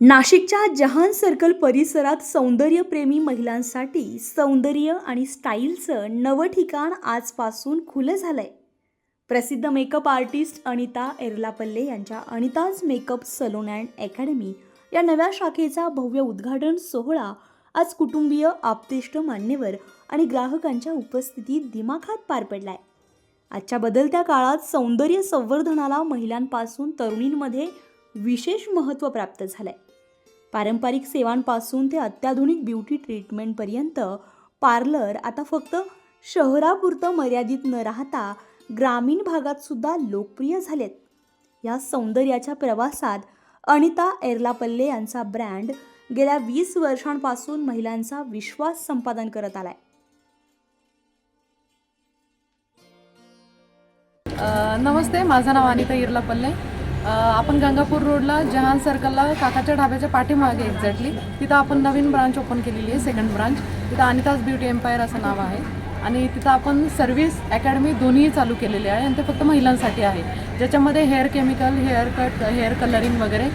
नाशिकच्या जहान सर्कल परिसरात सौंदर्यप्रेमी महिलांसाठी सौंदर्य आणि स्टाईलचं नवं ठिकाण आजपासून खुलं झालं आहे प्रसिद्ध मेकअप आर्टिस्ट अनिता एर्लापल्ले यांच्या Anita's makeup salon and academy या नव्या शाखेचा भव्य उद्घाटन सोहळा आज कुटुंबीय आप्तेष्ट मान्यवर आणि ग्राहकांच्या उपस्थितीत दिमाखात पार पडलाय. आजच्या बदलत्या काळात सौंदर्य संवर्धनाला महिलांपासून तरुणींमध्ये विशेष महत्त्व प्राप्त झालंय. पारंपरिक सेवांपासून ते अत्याधुनिक ब्युटी ट्रीटमेंटपर्यंत पार्लर आता फक्त शहरापुरतं मर्यादित न राहता ग्रामीण भागात सुद्धा लोकप्रिय झालेत. या सौंदर्याच्या प्रवासात अनिता एर्लापल्ले यांचा ब्रँड गेल्या वीस वर्षांपासून महिलांचा विश्वास संपादन करत आलाय. नमस्ते माझं नाव अनिता इरला पल्ले आपण गंगापूर रोडला जहान सर्कलला काकाच्या ढाब्याच्या पाठीमागे एक्झॅक्टली तिथं आपण नवीन ब्रांच ओपन केलेली आहे सेकंड ब्रांच तिथं अनिताज ब्युटी एम्पायर असं नाव आहे. आणि तिथं आपण सर्व्हिस अकॅडमी दोन्ही चालू केलेली आहे आणि ते फक्त महिलांसाठी आहे. ज्याच्यामध्ये hair chemical hair cut hair colouring वगैरे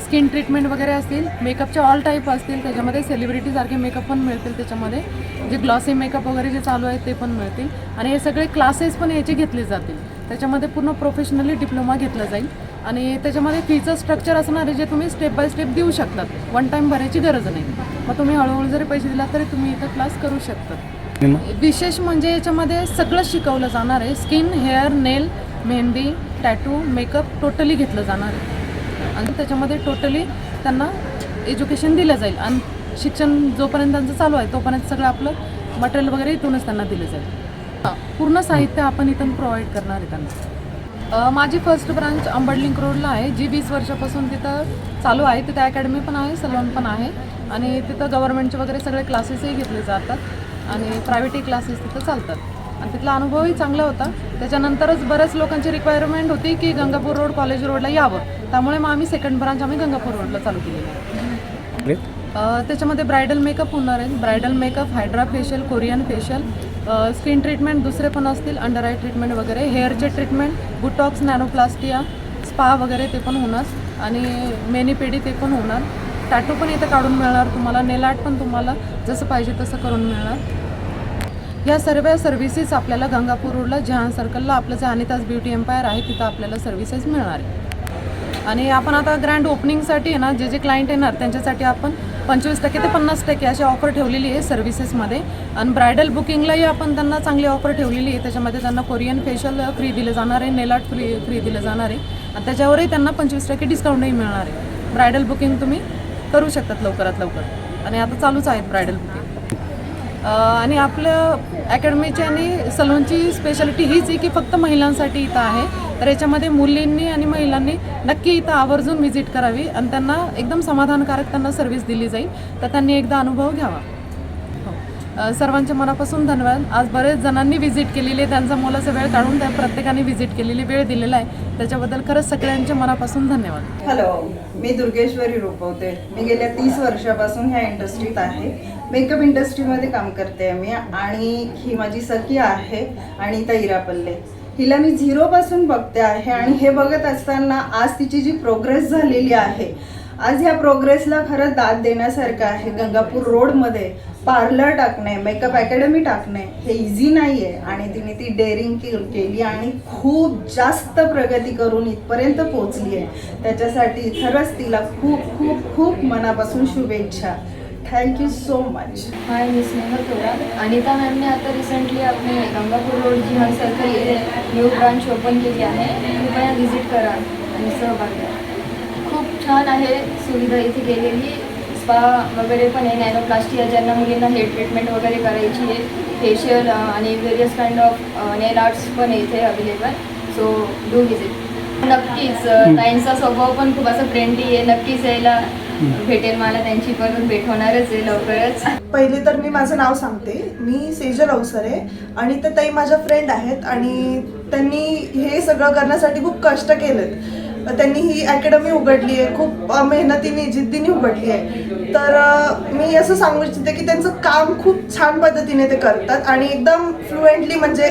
स्किन ट्रीटमेंट वगैरे असतील मेकअपचे ऑल टाईप असतील त्याच्यामध्ये सेलिब्रिटीसारखे मेकअप पण मिळतील त्याच्यामध्ये. जे ग्लॉसी मेकअप वगैरे जे चालू आहेत ते पण मिळतील. आणि हे सगळे क्लासेस पण याचे घेतले जातील. त्याच्यामध्ये पूर्ण प्रोफेशनली डिप्लोमा घेतला जाईल. आणि त्याच्यामध्ये फीचं स्ट्रक्चर असणार आहे जे तुम्ही स्टेप बाय स्टेप देऊ शकतात. वन टाईम भरायची गरज नाही. मग तुम्ही हळूहळू जरी पैसे दिला तरी तुम्ही इथं क्लास करू शकतात विशेष म्हणजे याच्यामध्ये सगळं शिकवलं जाणार आहे. Skin hair nail mehndi tattoo makeup totally घेतलं जाणार आहे. आणि त्याच्यामध्ये टोटली त्यांना एज्युकेशन दिलं जाईल. आणि शिक्षण जोपर्यंत त्यांचं चालू आहे तोपर्यंत सगळं आपलं मटेरियल वगैरे इथूनच त्यांना दिलं जाईल. पूर्ण साहित्य आपण इथून प्रोव्हाइड करणार आहे त्यांना. माझी फर्स्ट ब्रांच अंबडलिंक रोडला आहे जी वीस वर्षापासून तिथं चालू आहे. तिथं अकॅडमी पण आहे सलॉन पण आहे. आणि तिथं गव्हर्नमेंटचे वगैरे सगळे क्लासेसही घेतले जातात. आणि प्रायव्हेटही क्लासेस तिथं चालतात. आणि तिथला अनुभवही चांगला होता. त्याच्यानंतरच बऱ्याच लोकांची रिक्वायरमेंट होती की गंगापूर रोड कॉलेज रोडला यावं. त्यामुळे मग आम्ही सेकंड ब्रांच आम्ही गंगापूर रोडला चालू केलेली आहे. त्याच्यामध्ये ब्रायडल मेकअप होणार आहे. Bridal makeup hydra facial Korean facial skin treatment दुसरे पण असतील अंडर आय ट्रीटमेंट वगैरे हेअरचे ट्रीटमेंट बुटॉक्स नॅनोप्लास्टिया स्पा वगैरे ते पण होणार आणि मेनीपेडी ते पण होणार. टॅटू पण इथं काढून मिळणार तुम्हाला नेलाट पण तुम्हाला जसं पाहिजे तसं करून मिळणार. या सर्व सर्व्हिसेस आपल्याला गंगापूर रोडला जहान सर्कलला आपलं जे अनिताज ब्युटी एम्पायर आहे तिथं आपल्याला सर्व्हिसेस मिळणार आहे. आणि आपण आता ग्रँड ओपनिंगसाठी आहे ना जे जे क्लायंट येणार त्यांच्यासाठी आपण पंचवीस टक्के ते पन्नास टक्के अशी ऑफर ठेवलेली आहे सर्व्हिसेसमध्ये आणि ब्रायडल बुकिंगलाही आपण त्यांना चांगली ऑफर ठेवलेली आहे. त्याच्यामध्ये त्यांना कोरियन फेशियल फ्री दिलं जाणार आहे नेलाट फ्री फ्री दिलं जाणार आहे. आणि त्याच्यावरही त्यांना पंचवीस टक्के डिस्काउंटही मिळणार आहे. ब्रायडल बुकिंग तुम्ही करू शकतात लवकरात लवकर. आणि आता चालूच आहेत ब्रायडल बुकिंग आणि आपलं अकॅडमीची आणि सलूनची स्पेशालिटी हीच आहे की फक्त महिलांसाठी इथं आहे. तर याच्यामध्ये मुलींनी आणि महिलांनी नक्की इथं आवर्जून व्हिजिट करावी आणि त्यांना एकदम समाधानकारक त्यांना सर्व्हिस दिली जाईल. तर त्यांनी एकदा अनुभव घ्यावा. हो. सर्वांच्या मनापासून धन्यवाद. आज बरेच जणांनी व्हिजिट केलेली आहे त्यांचा मुलाचा वेळ काढून त्या प्रत्येकाने व्हिजिट केलेली वेळ दिलेला आहे. त्याच्याबद्दल खरंच सगळ्यांच्या मनापासून धन्यवाद. हॅलो मी दुर्गेश्वरी रुपवते. मी गेल्या तीस वर्षापासून ह्या इंडस्ट्रीत आहे. मेकअप इंडस्ट्रीमध्ये काम करते मी आणि ही माझी सखी आहे अनिता इरापल्ले तिला मी झिरोपासून बघते आहे आणि हे बघत असताना आज तिची जी प्रोग्रेस झालेली आहे आज ह्या प्रोग्रेसला खरं दाद देण्यासारखं आहे. गंगापूर रोडमध्ये पार्लर टाकणे मेकअप अकॅडमी टाकणे हे इझी नाही आहे आणि तिने ती डेअरिंग केली आणि खूप जास्त प्रगती करून इथपर्यंत पोहोचली आहे त्याच्यासाठी खरंच तिला खूप खूप खूप मनापासून शुभेच्छा. Thank you so much hi मी स्नेहल थोरात. अनिता मॅमने आता रिसेंटली आपले गंगापूर रोड जिहान सर्कल येथे न्यू ब्रांच ओपन केली आहे. कृपया व्हिजिट करा आणि सहभाग घ्या. खूप छान आहे सुविधा इथे केलेली. स्पा वगैरे पण आहे नॅनोप्लास्टिया ज्यांना मुलींना हेअर ट्रीटमेंट वगैरे करायची आहे. फेशियल आणि various kind of nail arts पण आहे इथे अवेलेबल सो डू व्हिजिट नक्कीच ताईंचा स्वभाव पण खूप असं फ्रेंडली आहे. नक्कीच यायला भेटेल मला त्यांची पण भेट होणारच आहे लवकरच. पहिले तर मी माझं नाव सांगते. मी सेजल अवसरे आणि ते ताई माझ्या फ्रेंड आहेत आणि त्यांनी हे सगळं करण्यासाठी खूप कष्ट केलेत. त्यांनी ही अकॅडमी उघडली आहे खूप मेहनतीने जिद्दीने उघडली आहे. तर मी असं सांगू इच्छिते की त्यांचं काम खूप छान पद्धतीने ते करतात आणि एकदम फ्लुएंटली म्हणजे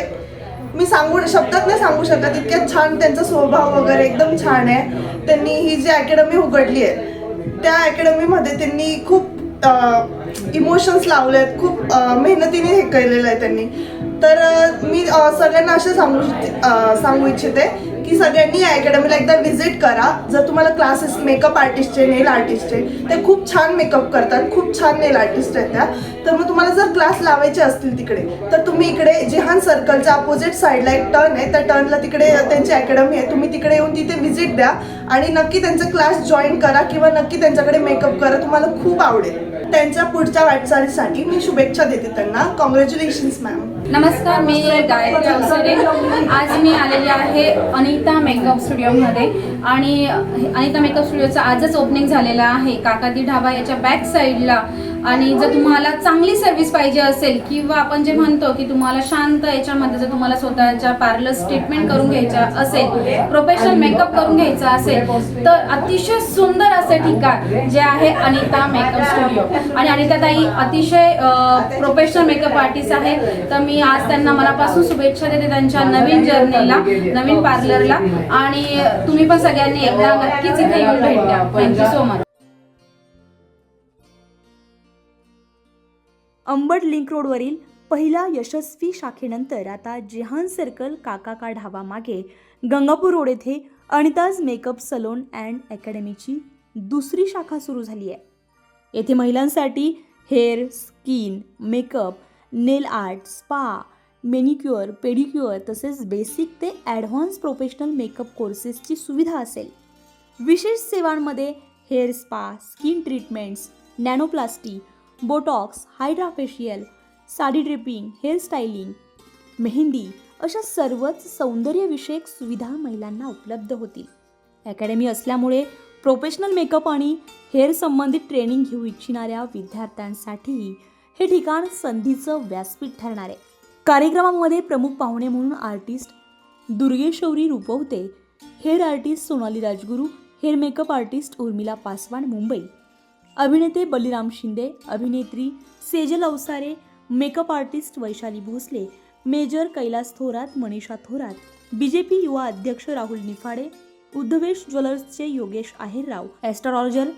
मी सांगू शब्दात नाही सांगू शकत इतक्या छान त्यांचा स्वभाव वगैरे एकदम छान आहे. त्यांनी ही जी अकॅडमी उघडली आहे त्या अकॅडमीमध्ये त्यांनी खूप इमोशन्स लावले आहेत खूप मेहनतीने हे केलेलं आहे त्यांनी. तर मी सगळ्यांना असे सांगू सांगू इच्छिते की सगळ्यांनी या अकॅडमीला एकदा व्हिजिट करा. जर तुम्हाला क्लासेस मेकअप आर्टिस्टचे नेल आर्टिस्टचे ते खूप छान मेकअप करतात. खूप छान नेल आर्टिस्ट आहेत त्या तर मग तुम्हाला जर क्लास लावायचे असतील तिकडे तर तुम्ही इकडे जिहान सर्कलच्या अपोजिट साईडला एक टर्न आहे. त्या टर्नला तिकडे त्यांची अकॅडमी आहे. तुम्ही तिकडे येऊन तिथे व्हिजिट द्या. आणि नक्की त्यांचा क्लास जॉईन करा किंवा नक्की त्यांच्याकडे मेकअप करा. तुम्हाला खूप आवडेल. त्यांच्या पुढच्या वाटचालीसाठी मी शुभेच्छा देते त्यांना. कॉंग्रॅच्युलेशन्स मॅम नमस्कार मी गायत्री अवसरे आज मी आलेली आहे अनिता मेकअप स्टुडिओमध्ये. आणि अनिता मेकअप स्टुडिओचं आजच ओपनिंग झालेलं आहे. काकादी ढाबा याच्या बॅक साईडला आणि जर तुम्हाला चांगली सर्व्हिस पाहिजे असेल किंवा आपण जे म्हणतो की तुम्हाला शांत याच्यामध्ये जर तुम्हाला स्वतःच्या पार्लर ट्रीटमेंट करून घ्यायच्या असेल प्रोफेशनल मेकअप करून घ्यायचा असेल तर अतिशय सुंदर असे ठिकाण जे आहे अनिता मेकअप स्टुडिओ आणि अनिता ताई अतिशय प्रोफेशनल मेकअप आर्टिस्ट आहे. तर मी आज त्यांना मनापासून शुभेच्छा देते त्यांच्या नवीन जर्नीला नवीन पार्लरला आणि तुम्ही पण सगळ्यांनी एकदा नक्कीच इथे येऊन भेट द्या. Thank you so much Ambad link रोडवरील पहिल्या यशस्वी शाखेनंतर आता जिहान सर्कल काकाका ढाबा मागे गंगापूर रोड येथे अनिताज मेकअप सलोन अँड अकॅडमीची दुसरी शाखा सुरू झाली आहे. येथे महिलांसाठी hair skin makeup nail art spa manicure pedicure तसेच बेसिक ते ॲडव्हान्स प्रोफेशनल मेकअप कोर्सेसची सुविधा असेल. विशेष सेवांमध्ये hair spa skin treatments nanoplasty botox hydra facial sari draping hair styling mehndi अशा सर्वच सौंदर्यविषयक सुविधा महिलांना उपलब्ध होतील. अकॅडमी असल्यामुळे प्रोफेशनल मेकअप आणि हेअर संबंधित ट्रेनिंग घेऊ इच्छिणाऱ्या विद्यार्थ्यांसाठी हे ठिकाण संधीचं व्यासपीठ ठरणार आहे. कार्यक्रमामध्ये प्रमुख पाहुणे म्हणून artist Durgeshwari Rupwate hair artist Sonali Rajguru hair makeup artist Urmila Paswan Mumbai. अभिनेते बलिराम शिंदे अभिनेत्री Sejal Avsare makeup artist Vaishali Bhosale major Kailas Thorat Manisha Thorat B J P युवा अध्यक्ष राहुल निफाडे उद्धवेश ज्वेलर्सचे योगेश आहेरराव ॲस्ट्रॉलॉजर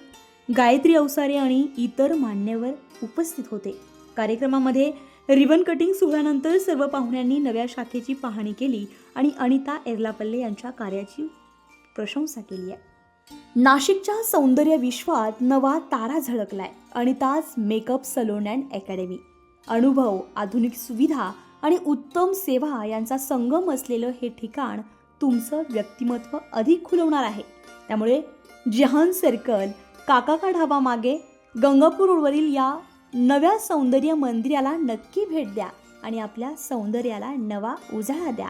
गायत्री अवसारे आणि इतर मान्यवर उपस्थित होते. कार्यक्रमामध्ये रिबन कटिंग सोहळ्यानंतर सर्व पाहुण्यांनी नव्या शाखेची पाहणी केली आणि अनिता एर्लापल्ले यांच्या कार्याची प्रशंसा केली आहे. नाशिकच्या सौंदर्य विश्वात नवा तारा झळकलाय. Anita's makeup salon and academy. अनुभव आधुनिक सुविधा आणि उत्तम सेवा यांचा संगम असलेलं हे ठिकाण तुमचं व्यक्तिमत्व अधिक खुलवणार आहे. त्यामुळे जहान सर्कल काकाका ढाबा मागे गंगापूर रोडवरील या नव्या सौंदर्य मंदिराला नक्की भेट द्या आणि आपल्या सौंदर्याला नवा उजाळा द्या.